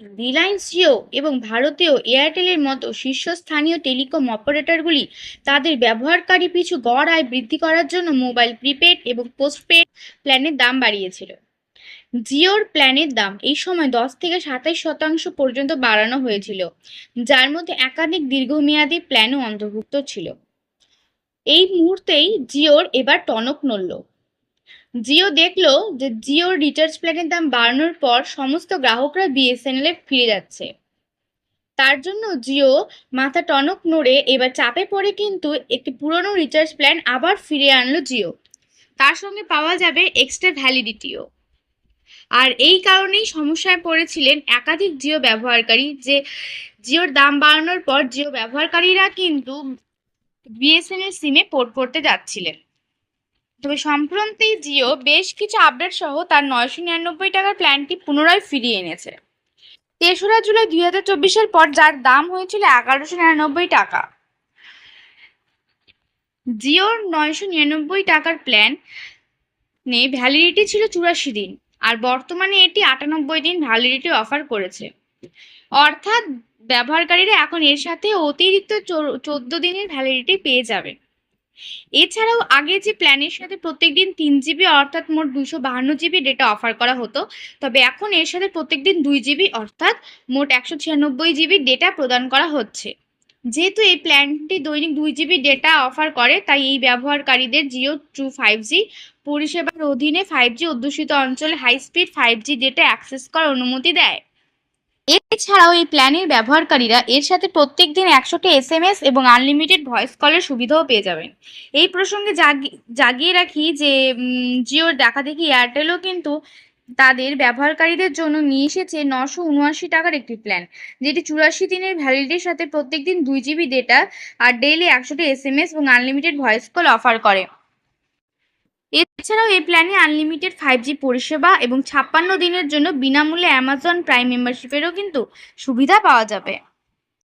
রিলায়েন্স জিও এবং ভারতীয় এয়ারটেলের মতো শীর্ষস্থানীয় টেলিকম অপারেটরগুলি তাদের ব্যবহারকারী পিছু গড় আয় বৃদ্ধি করার জন্য মোবাইল প্রিপেড এবং পোস্টপেড প্ল্যানের দাম বাড়িয়েছিল। জিওর প্ল্যানের দাম এই সময় দশ থেকে সাতাশ শতাংশ পর্যন্ত বাড়ানো হয়েছিল, যার মধ্যে একাধিক দীর্ঘমেয়াদী প্ল্যানও অন্তর্ভুক্ত ছিল। এই মুহূর্তেই জিওর এবার টনক নড়ল। জিও দেখল যে জিওর রিচার্জ প্ল্যানের দাম বাড়ানোর পর সমস্ত গ্রাহকরা বিএসএনএল এ ফিরে যাচ্ছে। তার জন্য জিও মাথা টনক নড়ে এবার চাপে পড়ে কিন্তু একটি পুরনো রিচার্জ প্ল্যান আবার ফিরিয়ে আনলো জিও। তার সঙ্গে পাওয়া যাবে এক্সট্রা ভ্যালিডিটিও আর এই কারণেই সমস্যায় পড়েছিলেন একাধিক জিও ব্যবহারকারী যে জিওর দাম বাড়ানোর পর জিও ব্যবহারকারীরা কিন্তু বিএসএনএল সিমে পোর্ট করতে যাচ্ছিলেন। তবে সম্প্রতি জিও বেশ কিছু আপডেট সহ তার নয়শো নিরানব্বই টাকার প্ল্যানটি পুনরায় ফিরিয়ে এনেছে। তেসরা জুলাই দুই হাজার চব্বিশের পর যার দাম হয়েছিল এগারোশো নিরানব্বই টাকা। জিওর নয়শো নিরানব্বই টাকার প্ল্যান নে ভ্যালিডিটি ছিল চুরাশি দিন, আর বর্তমানে এটি আটানব্বই দিন ভ্যালিডিটি অফার করেছে। অর্থাৎ ব্যবহারকারীরা এখন এর সাথে অতিরিক্ত চোদ্দ দিনের ভ্যালিডিটি পেয়ে যাবে এছাড়াও আগে যে প্ল্যানের সাথে প্রত্যেকদিন তিন জিবি অর্থাৎ মোট দুশো বাহান্ন জিবি ডেটা অফার করা হতো, তবে এখন এর সাথে প্রত্যেকদিন দুই জিবি অর্থাৎ মোট একশো ছিয়ানব্বই জিবি ডেটা প্রদান করা হচ্ছে। যেহেতু এই প্ল্যানটি দৈনিক দুই জিবি ডেটা অফার করে, তাই এই ব্যবহারকারীদের জিও টু ফাইভ জি পরিষেবার অধীনে ফাইভ জি অধ্যুষিত অঞ্চলে high speed five G data access করার অনুমতি দেয়। এছাড়াও এই প্ল্যানের ব্যবহারকারীরা এর সাথে প্রত্যেক দিন একশোটি এস এম এস এবং আনলিমিটেড ভয়েস কলের সুবিধাও পেয়ে যাবেন। এই প্রসঙ্গে জাগি, জাগিয়ে রাখি যে জিওর দেখা দেখি এয়ারটেলও কিন্তু তাদের ব্যবহারকারীদের জন্য নিয়ে এসেছে নশো উনআশি টাকার একটি প্ল্যান, যেটি চুরাশি দিনের ভ্যালিডিটির সাথে প্রত্যেক দিন দুই জিবি ডেটা আর ডেইলি একশোটি এস এম এস এবং আনলিমিটেড ভয়েস কল অফার করে। এছাড়াও এই প্ল্যানে আনলিমিটেড ফাইভ জি পরিষেবা এবং ছাপ্পান্ন দিনের জন্য বিনামূল্যে অ্যামাজন প্রাইম মেম্বারশিপেরও কিন্তু সুবিধা পাওয়া যাবে।